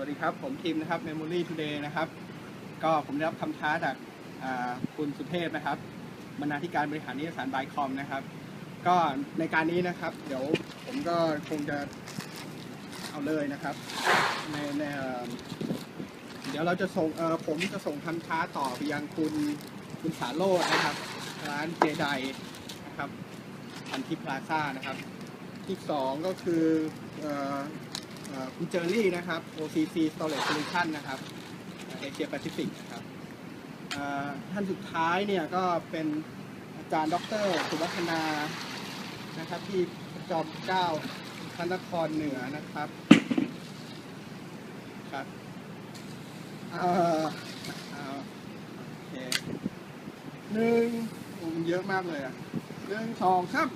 วัสดีครับ ผมทีมนะครับ Memory Today นะครับ ก็ผมได้รับคำท้าจากคุณสุเทพนะครับบรรณาธิการบริหารนิตยสารบายคอมนะครับ ก็ในการนี้นะครับ เดี๋ยวผมก็คงจะเอาเลยนะครับในในเดี๋ยวเราจะส่งผมจะส่งคำท้าต่อไปยังคุณคุณสาโรจนะครับ ร้านเจไดนะครับพันทิพลาซ่านะครับ ที่สองก็คืออ คุณเจอรี่นะครับ OCC Storage Solution นะครับเอเชียแปซิฟิกนะครับท่านสุดท้ายเนี่ยก็เป็นอาจารย์ดรสุวัฒนานะครับที่จอมเกล้าพระนครเหนือนะครับครับหนึ่งอ้มันเยอะมากเลยอะหนึ่งสองสาม